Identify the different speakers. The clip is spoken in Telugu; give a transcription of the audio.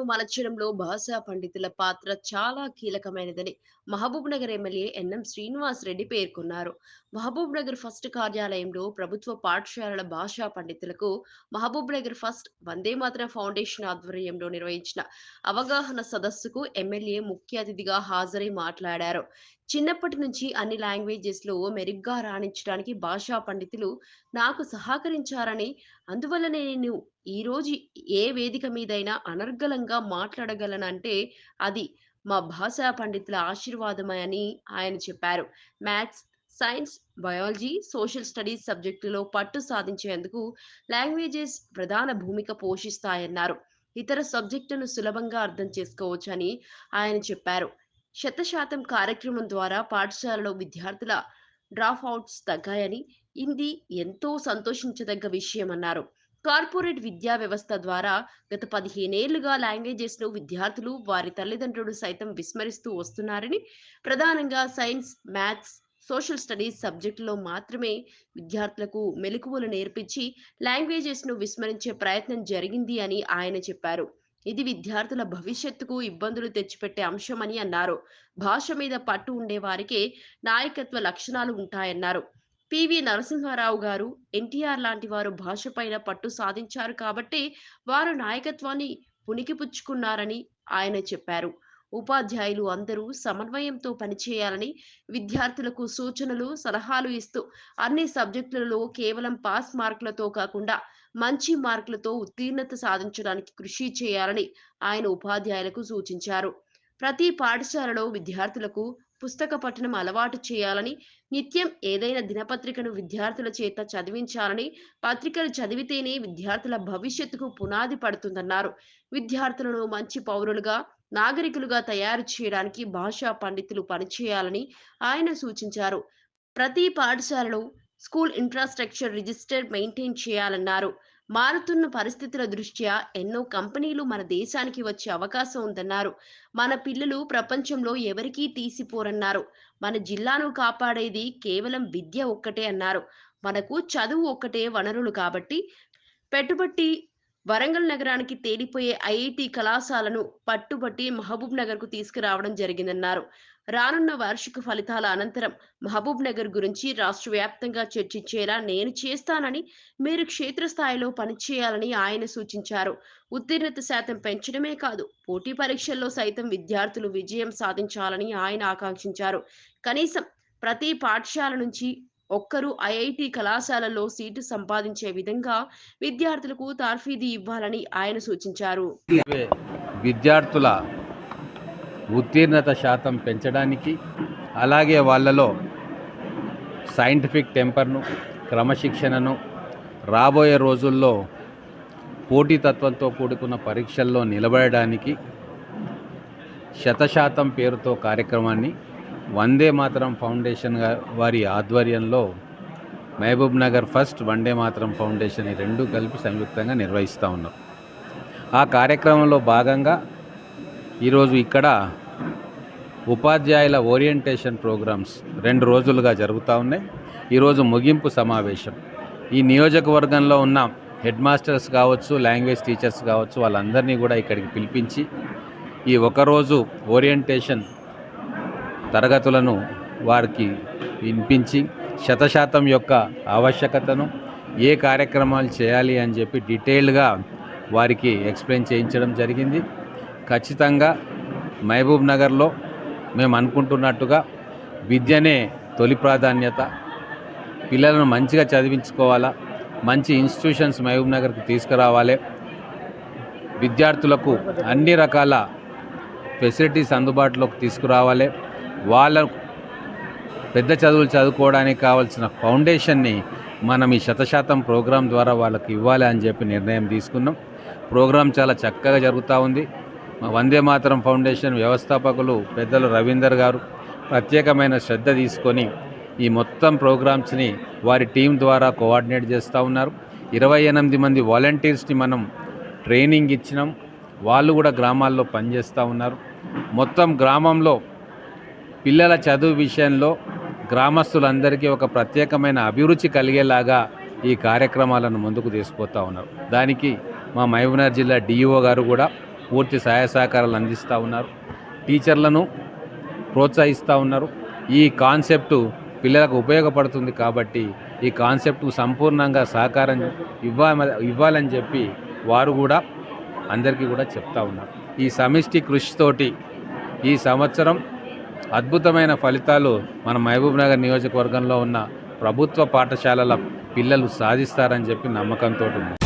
Speaker 1: భాషలను మలచడంలో భాషా పండితుల పాత్ర చాలా కీలకమైనదని మహబూబ్ నగర్ ఎమ్మెల్యే ఎన్ఎం శ్రీనివాస్ రెడ్డి పేర్కొన్నారు. మహబూబ్ నగర్ ఫస్ట్ కార్యాలయంలో ప్రభుత్వ పాఠశాలల భాషా పండితులకు మహబూబ్ నగర్ ఫస్ట్ వందే మాతరం ఫౌండేషన్ ఆధ్వర్యంలో నిర్వహించిన అవగాహన సదస్సుకు ఎమ్మెల్యే ముఖ్య అతిథిగా హాజరై మాట్లాడారు. చిన్నప్పటి నుంచి అన్ని లాంగ్వేజెస్లో మెరుగ్గా రాణించడానికి భాషా పండితులు నాకు సహకరించారని అందువల్లనే నేను ఈరోజు ఏ వేదిక మీదైనా అనర్గళంగా మాట్లాడగలనంటే అది మా భాషా పండితుల ఆశీర్వాదమే అని ఆయన చెప్పారు. Maths science biology social studies సబ్జెక్టులో పట్టు సాధించేందుకు లాంగ్వేజెస్ ప్రధాన భూమిక పోషిస్తాయన్నారు. ఇతర సబ్జెక్టును సులభంగా అర్థం చేసుకోవచ్చని ఆయన చెప్పారు. శతశాతం కార్యక్రమం ద్వారా పాఠశాలలో విద్యార్థుల డ్రాప్ అవుట్స్ తగ్గాయని ఇది ఎంతో సంతోషించదగ్గ విషయమన్నారు కార్పొరేట్ విద్యా వ్యవస్థ ద్వారా గత పదిహేనేళ్ళుగా లాంగ్వేజెస్లో విద్యార్థులు వారి తల్లిదండ్రులు సైతం విస్మరిస్తూ వస్తున్నారని ప్రధానంగా సైన్స్ మ్యాథ్స్ సోషల్ స్టడీస్ సబ్జెక్టులో మాత్రమే విద్యార్థులకు మెలకువలు నేర్పించి లాంగ్వేజెస్ను విస్మరించే ప్రయత్నం జరిగింది అని ఆయన చెప్పారు. ఇది విద్యార్థుల భవిష్యత్తుకు ఇబ్బందులు తెచ్చిపెట్టే అంశమని అన్నారు. భాష మీద పట్టు ఉండే వారికే నాయకత్వ లక్షణాలు ఉంటాయన్నారు. పివి నరసింహారావు గారు ఎన్టీఆర్ లాంటి వారు భాషపైన పట్టు సాధించారు కాబట్టి వారు నాయకత్వాన్ని పుణికిపుచ్చుకున్నారని ఆయన చెప్పారు. ఉపాధ్యాయులు అందరూ సమన్వయంతో పనిచేయాలని విద్యార్థులకు సూచనలు సలహాలు ఇస్తూ అన్ని సబ్జెక్టులలో కేవలం పాస్ మార్కులతో కాకుండా మంచి మార్కులతో ఉత్తీర్ణత సాధించడానికి కృషి చేయాలని ఆయన ఉపాధ్యాయులకు సూచించారు. ప్రతి పాఠశాలలో విద్యార్థులకు పుస్తక పఠనం అలవాటు చేయాలని నిత్యం ఏదైనా దినపత్రికను విద్యార్థుల చేత చదివించాలని పత్రికలు చదివితేనే విద్యార్థుల భవిష్యత్తుకు పునాది పడుతుందన్నారు. విద్యార్థులను మంచి పౌరులుగా నాగరికులుగా తయారు చేయడానికి భాషా పండితులు పనిచేయాలని ఆయన సూచించారు. ప్రతి పాఠశాలలో స్కూల్ ఇన్ఫ్రాస్ట్రక్చర్ రిజిస్టర్ మెయింటైన్ చేయాలన్నారు. మారుతున్న పరిస్థితుల దృష్ట్యా ఎన్నో కంపెనీలు మన దేశానికి వచ్చే అవకాశం ఉందన్నారు. మన పిల్లలు ప్రపంచంలో ఎవరికీ తీసిపోరన్నారు. మన జిల్లాను కాపాడేది కేవలం విద్య ఒక్కటే అన్నారు. మనకు చదువు ఒక్కటే వనరులు కాబట్టి పెట్టుబట్టి వరంగల్ నగరానికి తేలిపోయే ఐఐటి కళాశాలను పట్టుబట్టి మహబూబ్ నగర్కు తీసుకురావడం జరిగిందన్నారు. రానున్న వార్షిక ఫలితాల అనంతరం మహబూబ్ నగర్ గురించి రాష్ట్ర వ్యాప్తంగా చర్చించేలా నేను చేస్తానని మీరు క్షేత్రస్థాయిలో పనిచేయాలని ఆయన సూచించారు. ఉత్తీర్ణత శాతం పెంచడమే కాదు పోటీ పరీక్షల్లో సైతం విద్యార్థులు విజయం సాధించాలని ఆయన ఆకాంక్షించారు. కనీసం ప్రతి పాఠశాల నుంచి ఒక్కరు ఐఐటి కళాశాలలో సీటు సంపాదించే విధంగా విద్యార్థులకు తార్ఫీదీ ఇవ్వాలని ఆయన సూచించారు.
Speaker 2: విద్యార్థుల ఉత్తీర్ణత శాతం పెంచడానికి అలాగే వాళ్ళలో సైంటిఫిక్ టెంపర్ను క్రమశిక్షణను రాబోయే రోజుల్లో పోటీతత్వంతో కూడుకున్న పరీక్షల్లో నిలబడడానికి శతశాతం పేరుతో కార్యక్రమాన్ని వందే మాతరం ఫౌండేషన్ వారి ఆధ్వర్యంలో మహబూబ్ నగర్ ఫస్ట్ వందే మాతరం ఫౌండేషన్ ఈ రెండు కలిపి సంయుక్తంగా నిర్వహిస్తూ ఉన్నాం. ఆ కార్యక్రమంలో భాగంగా ఈరోజు ఇక్కడ ఉపాధ్యాయుల ఓరియంటేషన్ ప్రోగ్రామ్స్ రెండు రోజులుగా జరుగుతూ ఉన్నాయి. ఈరోజు ముగింపు సమావేశం. ఈ నియోజకవర్గంలో ఉన్న హెడ్ మాస్టర్స్ కావచ్చు లాంగ్వేజ్ టీచర్స్ కావచ్చు వాళ్ళందరినీ కూడా ఇక్కడికి పిలిపించి ఈ ఒకరోజు ఓరియంటేషన్ తరగతులను వారికి వినిపించి శతశాతం యొక్క ఆవశ్యకతను ఏ కార్యక్రమాలు చేయాలి అని చెప్పి డీటెయిల్డ్గా వారికి ఎక్స్ప్లెయిన్ చేయించడం జరిగింది. ఖచ్చితంగా మహబూబ్ నగర్లో మేము అనుకుంటున్నట్టుగా విద్యనే తొలి ప్రాధాన్యత. పిల్లలను మంచిగా చదివించుకోవాలా మంచి ఇన్స్టిట్యూషన్స్ మహబూబ్ నగర్కి తీసుకురావాలి. విద్యార్థులకు అన్ని రకాల ఫెసిలిటీస్ అందుబాటులోకి తీసుకురావాలి. వాళ్ళ పెద్ద చదువులు చదువుకోవడానికి కావాల్సిన ఫౌండేషన్ని మనం ఈ శతశాతం ప్రోగ్రాం ద్వారా వాళ్ళకి ఇవ్వాలి అని చెప్పి నిర్ణయం తీసుకున్నాం. ప్రోగ్రాం చాలా చక్కగా జరుగుతూ ఉంది. వందే మాతరం ఫౌండేషన్ వ్యవస్థాపకులు పెద్దలు రవీందర్ గారు ప్రత్యేకమైన శ్రద్ధ తీసుకొని ఈ మొత్తం ప్రోగ్రామ్స్ని వారి టీం ద్వారా కోఆర్డినేట్ చేస్తూ ఉన్నారు. ఇరవై ఎనిమిది మంది వాలంటీర్స్ని మనం ట్రైనింగ్ ఇచ్చినాం. వాళ్ళు కూడా గ్రామాల్లో పనిచేస్తూ ఉన్నారు. మొత్తం గ్రామంలో పిల్లల చదువు విషయంలో గ్రామస్తులందరికీ ఒక ప్రత్యేకమైన అభిరుచి కలిగేలాగా ఈ కార్యక్రమాలను ముందుకు తీసుకుపోతూ ఉన్నారు. దానికి మా మహబూబ్నగర్ జిల్లా డిఈఓ గారు కూడా పూర్తి సహాయ సహకారాలు అందిస్తూ ఉన్నారు. టీచర్లను ప్రోత్సహిస్తూ ఉన్నారు. ఈ కాన్సెప్టు పిల్లలకు ఉపయోగపడుతుంది కాబట్టి ఈ కాన్సెప్ట్కు సంపూర్ణంగా సహకారం ఇవ్వ ఇవ్వాలని చెప్పి వారు కూడా అందరికీ కూడా చెప్తా ఉన్నారు. ఈ సమిష్టి కృషితోటి ఈ సంవత్సరం అద్భుతమైన ఫలితాలు మన మహబూబ్నగర్ నియోజకవర్గంలో ఉన్న ప్రభుత్వ పాఠశాలల పిల్లలు సాధిస్తారని చెప్పి నమ్మకంతో ఉంది.